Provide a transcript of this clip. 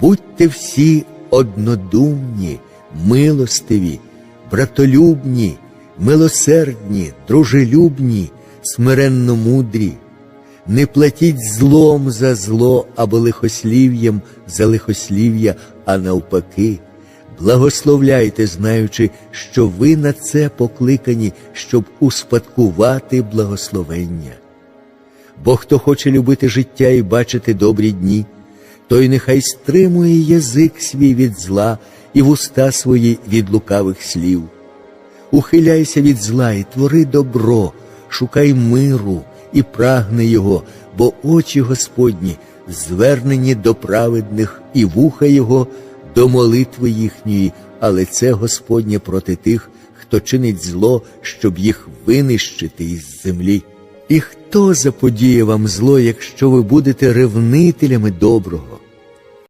Будьте всі однодумні, милостиві, братолюбні, милосердні, дружелюбні, смиренно мудрі. Не платіть злом за зло або лихослів'ям за лихослів'я, а навпаки. Благословляйте, знаючи, що ви на це покликані, щоб успадкувати благословення. Бо хто хоче любити життя і бачити добрі дні, той нехай стримує язик свій від зла і вуста свої від лукавих слів. Ухиляйся від зла і твори добро, шукай миру і прагни його, бо очі Господні звернені до праведних і вуха Його до молитви їхньої, але це Господнє проти тих, хто чинить зло, щоб їх винищити із землі. І хто заподіє вам зло, якщо ви будете ревнителями доброго?